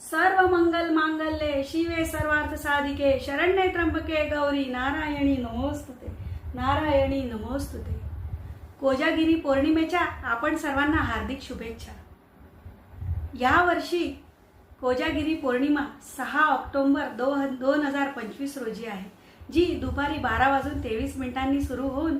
सर्व मंगल मांगल्ये शिवे सर्वार्थ साधिके शरण्ये त्र्यंबके गौरी नारायणी नमोस्तुते. नारायणी नमोस्तुते. कोजागिरी पौर्णिमेच्या आपण सर्वांना हार्दिक शुभेच्छा. या वर्षी कोजागिरी पौर्णिमा सहा ऑक्टोंबर दो दोन हजार पंचवीस रोजी आहे जी दुपारी बारा वाजून तेवीस मिनिटांनी सुरू होऊन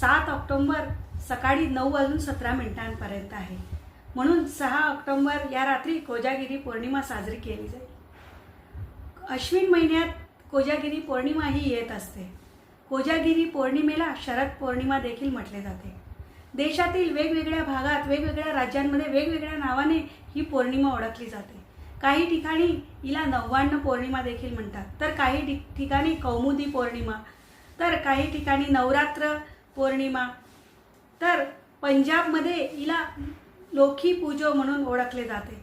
सात ऑक्टोंबर सकाळी नऊ वाजून सतरा मिनिटांपर्यंत आहे. म्हणून सहा ऑक्टोंबर या रात्री कोजागिरी पौर्णिमा साजरी केली जाईल अश्विन महिन्यात कोजागिरी पौर्णिमा ही येत असते. कोजागिरी पौर्णिमेला शरद पौर्णिमा देखील म्हटले जाते. देशातील वेगवेगळ्या भागात वेगवेगळ्या राज्यांमध्ये वेगवेगळ्या नावाने ही पौर्णिमा ओळखली जाते. काही ठिकाणी हिला नव्वाण्ण पौर्णिमा देखील म्हणतात. तर काही ठिकाणी कौमुदी पौर्णिमा तर काही ठिकाणी नवरात्र पौर्णिमा तर पंजाबमध्ये हिला लोखी पूजो म्हणून ओळखले जाते.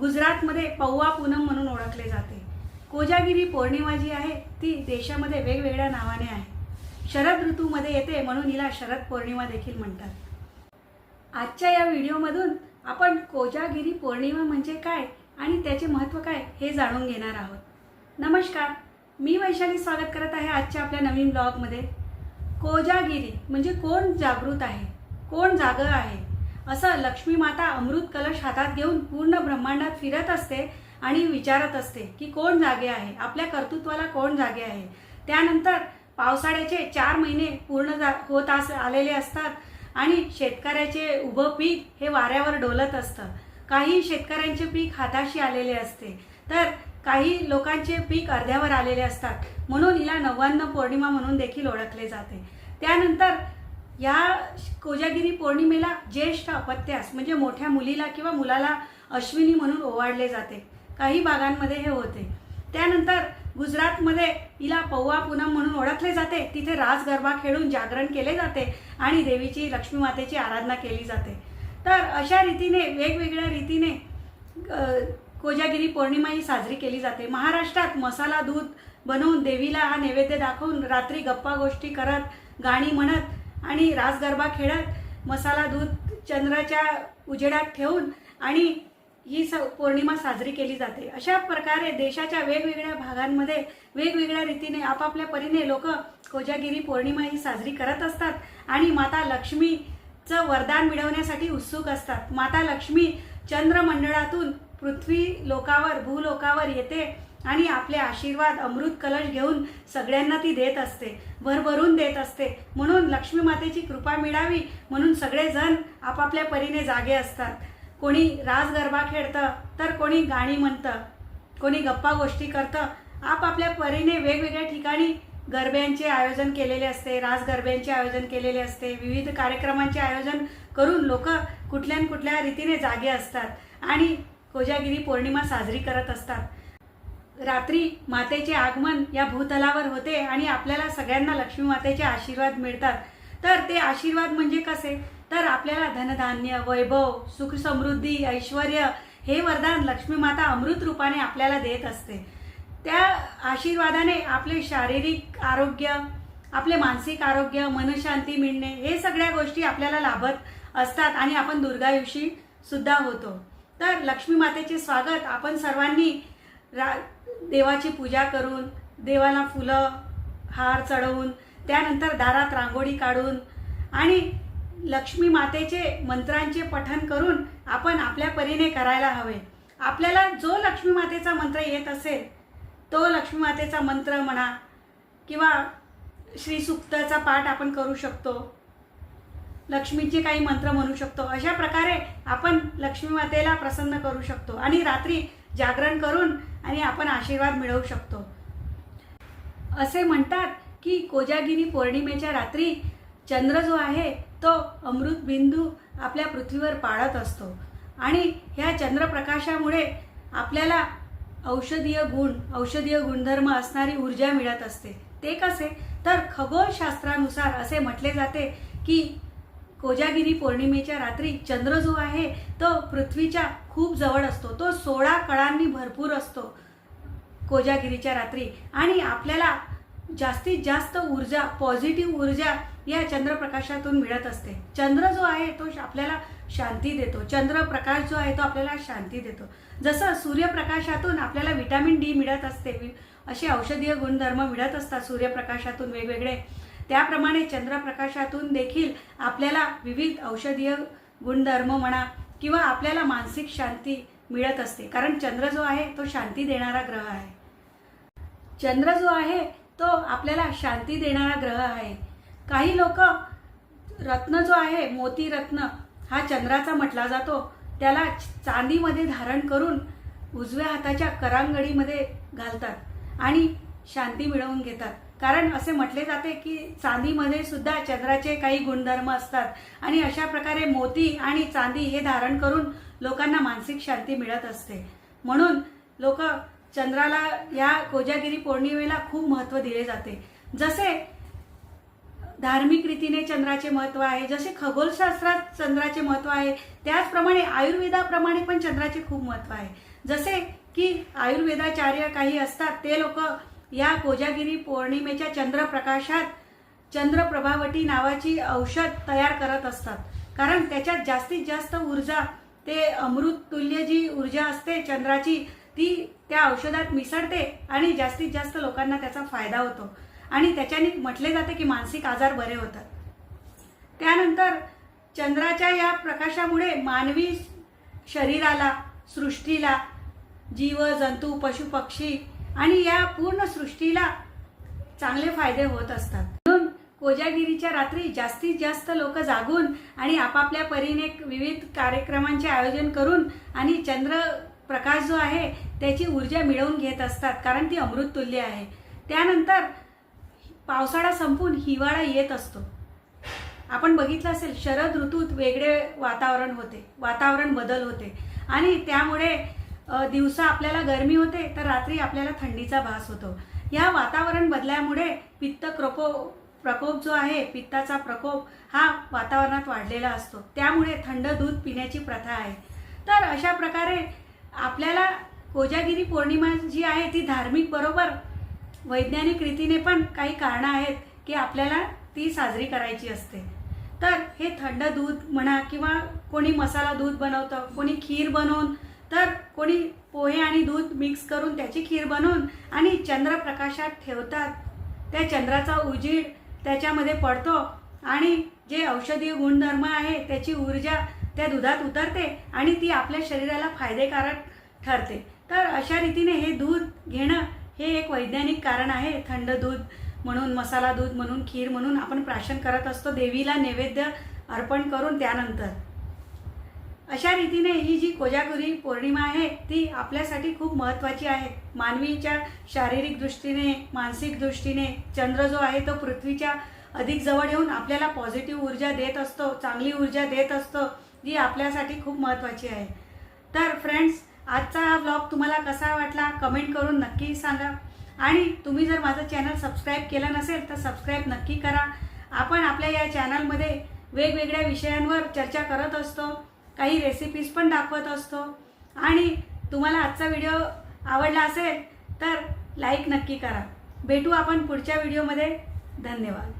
गुजरातमध्ये पौवा पूनम म्हणून ओळखले जाते. कोजागिरी पौर्णिमा जी आहे ती देशामध्ये वेगवेगळ्या नावाने आहे. शरद ऋतूमध्ये येते म्हणून हिला शरद पौर्णिमा देखील म्हणतात. आजच्या या व्हिडिओमधून आपण कोजागिरी पौर्णिमा म्हणजे काय आणि त्याचे महत्त्व काय हे जाणून घेणार आहोत. नमस्कार मी वैशाली स्वागत करत आहे आजच्या आपल्या नवीन ब्लॉगमध्ये. कोजागिरी म्हणजे कोण जागृत आहे? कोण जागं आहे? असं लक्ष्मी माता अमृत कलश हातात घेऊन पूर्ण ब्रह्मांडात फिरत असते आणि विचारत असते की कोण जागे आहे? आपल्या कर्तृत्वाला कोण जागे आहे? त्यानंतर पावसाळ्याचे चार महिने पूर्ण जा होत अस आलेले असतात आणि शेतकऱ्याचे उभं पीक हे वाऱ्यावर डोलत असतं. काही शेतकऱ्यांचे पीक हाताशी आलेले असते तर काही लोकांचे पीक अर्ध्यावर आलेले असतात. म्हणून हिला नव्याण्णव पौर्णिमा म्हणून देखील ओळखले जाते. त्यानंतर या कोजागिरी पौर्णिमेला ज्येष्ठ अपत्यास म्हणजे मोठ्या मुलीला किंवा मुलाला अश्विनी म्हणून ओवाळले जाते. काही भागांमध्ये हे होते. त्यानंतर गुजरातमध्ये हिला पौवा पूनम म्हणून ओळखले जाते. तिथे रास गरबा खेळून जागरण केले जाते आणि देवीची लक्ष्मी मातेची आराधना केली जाते. तर अशा रीतीने वेगवेगळ्या रीतीने कोजागिरी पौर्णिमा ही साजरी केली जाते. महाराष्ट्रात मसाला दूध बनवून देवीला हा नैवेद्य दाखवून रात्री गप्पा गोष्टी करत गाणी म्हणत आणि रास गरबा खेळत मसाला दूध चंद्राच्या उजेडात ठेवून आणि ही स पौर्णिमा साजरी केली जाते. अशा प्रकारे देशाच्या वेगवेगळ्या भागांमध्ये वेगवेगळ्या रीतीने आपापल्या परीने लोक कोजागिरी पौर्णिमा ही साजरी करत असतात आणि माता लक्ष्मीचं वरदान मिळवण्यासाठी उत्सुक असतात. माता लक्ष्मी चंद्रमंडळातून पृथ्वी लोकावर भूलोकावर येते आणि आपले आशीर्वाद अमृत कलश घेऊन सगळ्यांना ती देत असते. भरभरून देत असते. म्हणून लक्ष्मी मातेची कृपा मिळावी म्हणून सगळेजण आपापल्या परीने जागे असतात. कोणी रास गरबा खेळतं तर कोणी गाणी म्हणतं. कोणी गप्पा गोष्टी करतं. आपापल्या परीने वेगवेगळ्या ठिकाणी गरब्यांचे आयोजन केलेले असते रास गरब्यांचे आयोजन केलेले असते विविध कार्यक्रमांचे आयोजन करून लोक कुठल्या न कुठल्या रीतीने जागे असतात आणि कोजागिरी पौर्णिमा साजरी करत असतात. रात्री मातेचे आगमन या भूतलावर होते आणि आपल्याला सगळ्यांना लक्ष्मी मातेचे आशीर्वाद मिळतात. तर ते आशीर्वाद म्हणजे कसे? तर आपल्याला धनधान्य वैभव सुख समृद्धी ऐश्वर हे वरदान लक्ष्मी माता अमृत रूपाने आपल्याला देत असते. त्या आशीर्वादाने आपले शारीरिक आरोग्य आपले मानसिक आरोग्य मनशांती मिळणे हे सगळ्या गोष्टी आपल्याला लाभत असतात आणि आपण दुर्गायुषी सुद्धा होतो. तर लक्ष्मी मातेचे स्वागत आपण सर्वांनी रा देवाची पूजा करून देवाला फुलं हार चढवून त्यानंतर दारात रांगोळी काढून आणि लक्ष्मी मातेचे मंत्रांचे पठन करून आपण आपल्या परीने करायला हवे. आपल्याला जो लक्ष्मी मातेचा मंत्र येत असेल तो लक्ष्मी मातेचा मंत्र म्हणा किंवा श्रीसुक्ताचा पाठ आपण करू शकतो. लक्ष्मीचे काही मंत्र म्हणू शकतो. अशा प्रकारे आपण लक्ष्मी मातेला प्रसन्न करू शकतो. आणि रात्री जागरण करून आणि आपण आशीर्वाद मिळवू शकतो. असे म्हणतात की कोजागिरी पौर्णिमेच्या रात्री चंद्र जो आहे तो अमृत बिंदू आपल्या पृथ्वीवर पाळत असतो. आणि ह्या चंद्रप्रकाशामुळे आपल्याला औषधीय गुण औषधीय गुणधर्म असणारी ऊर्जा मिळत असते. ते कसे? तर खगोलशास्त्रानुसार असे म्हटले जाते की कोजागिरी पौर्णिमेच्या रात्री चंद्र जो आहे तो पृथ्वीच्या खूप जवळ असतो. तो सोळा कळांनी भरपूर असतो कोजागिरीच्या रात्री. आणि आपल्याला जास्तीत जास्त ऊर्जा पॉझिटिव्ह ऊर्जा या चंद्रप्रकाशातून मिळत असते. चंद्र जो आहे तो आपल्याला शांती देतो. चंद्रप्रकाश जो आहे तो आपल्याला शांती देतो. जसं सूर्यप्रकाशातून आपल्याला विटॅमिन डी मिळत असते असे औषधीय गुणधर्म मिळत असतात सूर्यप्रकाशातून वेगवेगळे. त्याप्रमाणे चंद्रप्रकाशातून देखील आपल्याला विविध औषधीय गुणधर्म म्हणा किंवा आपल्याला मानसिक शांती मिळत असते. कारण चंद्र जो आहे तो शांती देणारा ग्रह आहे. चंद्र जो आहे तो आपल्याला शांती देणारा ग्रह आहे. काही लोक रत्न जो आहे मोती रत्न हा चंद्राचा म्हटला जातो. त्याला चांदीमध्ये धारण करून उजव्या हाताच्या करांगडीमध्ये घालतात आणि शांती मिळवून घेतात. कारण असे म्हटले जाते की चांदीमध्ये सुद्धा चंद्राचे काही गुणधर्म असतात. आणि अशा प्रकारे मोती आणि चांदी हे धारण करून लोकांना मानसिक शांती मिळत असते. म्हणून लोक चंद्राला या कोजागिरी पौर्णिमेला खूप महत्त्व दिले जाते. जसे धार्मिक रीतीने चंद्राचे महत्त्व आहे जसे खगोलशास्त्रात चंद्राचे महत्त्व आहे त्याचप्रमाणे आयुर्वेदाप्रमाणे पण चंद्राचे खूप महत्त्व आहे. जसे की आयुर्वेदाचार्य काही असतात ते लोक या कोजागिरी पौर्णिमेच्या चंद्रप्रकाशात चंद्रप्रभावटी नावाची औषध तयार करत असतात. कारण त्याच्यात जास्तीत जास्त ऊर्जा ते अमृत तुल्य जी ऊर्जा असते चंद्राची ती त्या औषधात मिसळते आणि जास्तीत जास्त लोकांना त्याचा फायदा होतो. आणि त्याच्याने म्हटले जाते की मानसिक आजार बरे होतात. त्यानंतर चंद्राच्या या प्रकाशामुळे मानवी शरीराला सृष्टीला जीव जंतू पशु पक्षी आणि या पूर्ण सृष्टीला चांगले फायदे होत असतात. म्हणून कोजागिरीच्या रात्री जास्तीत जास्त लोक जागून आणि आपापल्या परीने विविध कार्यक्रमांचे आयोजन करून आणि चंद्र प्रकाश जो आहे त्याची ऊर्जा मिळवून घेत असतात कारण ती अमृततुल्य आहे. त्यानंतर पावसाळा संपून हिवाळा येत असतो. आपण बघितलं असेल शरद ऋतूत वेगळे वातावरण होते वातावरण बदल होते. आणि त्यामुळे दिवसा आपल्याला गरमी होते तर रात्री आपल्याला थंडीचा भास होतो. या वातावरण बदल्यामुळे पित्त प्रको प्रकोप जो आहे पित्ताचा प्रकोप हा वातावरणात वाढलेला असतो. त्यामुळे थंड दूध पिण्याची प्रथा आहे. तर अशा प्रकारे आपल्याला कोजागिरी पौर्णिमा जी आहे ती धार्मिक बरोबर वैज्ञानिक रीतीने पण काही कारणं आहेत की आपल्याला ती साजरी करायची असते. तर हे थंड दूध म्हणा किंवा कोणी मसाला दूध बनवतं कोणी खीर बनवून तर कोणी पोहे आणि दूध मिक्स करून त्याची खीर बनवून आणि चंद्रप्रकाशात ठेवतात. त्या चंद्राचा उजीड त्याच्यामध्ये पडतो आणि जे औषधी गुणधर्म आहे त्याची ऊर्जा त्या दुधात उतरते आणि ती आपल्या शरीराला फायदेकारक ठरते. तर अशा रीतीने हे दूध घेणं हे एक वैज्ञानिक कारण आहे. थंड दूध म्हणून मसाला दूध म्हणून खीर म्हणून आपण प्राशन करत असतो. देवीला नैवेद्य अर्पण करून त्यानंतर. अशा रीतीने ही जी कोजागुरी पौर्णिमा आहे ती आपल्यासाठी खूप महत्त्वाची आहे. मानवीच्या शारीरिक दृष्टीने मानसिक दृष्टीने चंद्र जो आहे तो पृथ्वीच्या अधिक जवळ येऊन आपल्याला पॉझिटिव्ह ऊर्जा देत असतो चांगली ऊर्जा देत असतो जी आपल्यासाठी खूप महत्त्वाची आहे. तर फ्रेंड्स आजचा हा ब्लॉग तुम्हाला कसा वाटला कमेंट करून नक्की सांगा. आणि तुम्ही जर माझं चॅनल सबस्क्राईब केलं नसेल तर सबस्क्राईब नक्की करा. आपण आपल्या या चॅनलमध्ये वेगवेगळ्या विषयांवर चर्चा करत असतो. काही रेसिपीज पण दाखवत असतो. आणि तुम्हाला आजचा व्हिडिओ आवडला असेल तर लाईक नक्की करा. भेटू आपण पुढच्या व्हिडिओमध्ये धन्यवाद.